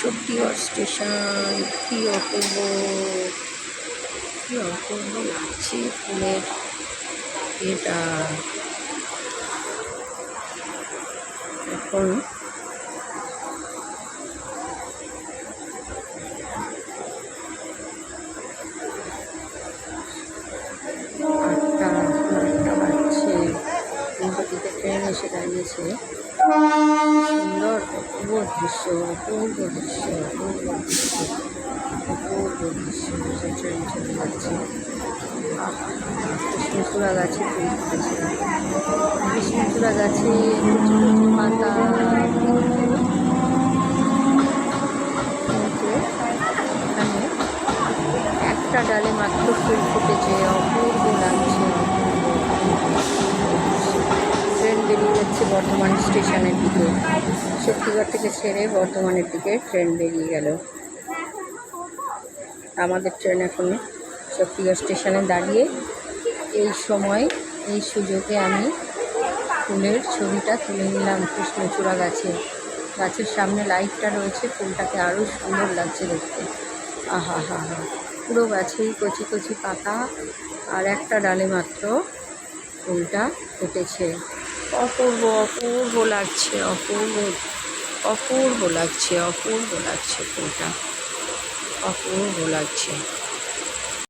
Shaktigarh station কি অপূর্ব কি অপূর্ব লাগছে ফুলের এটা। এখন এসে দাঁড়িয়েছে। সুন্দর অপূর্ব দৃশ্য অপূর্ব দৃশ্য অপূর্ব দৃশ্য অপূর্ব দৃশ্য ট্রেন চলে যাচ্ছে কৃষ্ণচূড়া গাছে ফুল ফুটেছে। কৃষ্ণচূড়া গাছে পাতা একটা ডালে মাত্র ফুল ফুটেছে, অপূর্ব লাগছে। বর্ধমান স্টেশনের দিকে। শক্তিগড় থেকে ছেড়ে বর্ধমানের দিকে ট্রেন বেরিয়ে গেল। আমাদের ট্রেন এখন শক্তিগড় স্টেশনে দাঁড়িয়ে এই সময়, এই সুযোগে আমি ফুলের ছবিটা তুলে নিলাম কৃষ্ণচূড়া গাছে। গাছের সামনে লাইটটা রয়েছে, ফুলটাকে আরও সুন্দর লাগছে দেখতে। আহা, হা হা। পুরো গাছেই কচি কচি পাতা, আর একটা ডালে মাত্র ফুলটা ফুটেছে। অপূর্ব অপূর্ব লাগছে অপূর্ব অপূর্ব লাগছে অপূর্ব লাগছে ফুলটা অপূর্ব লাগছে।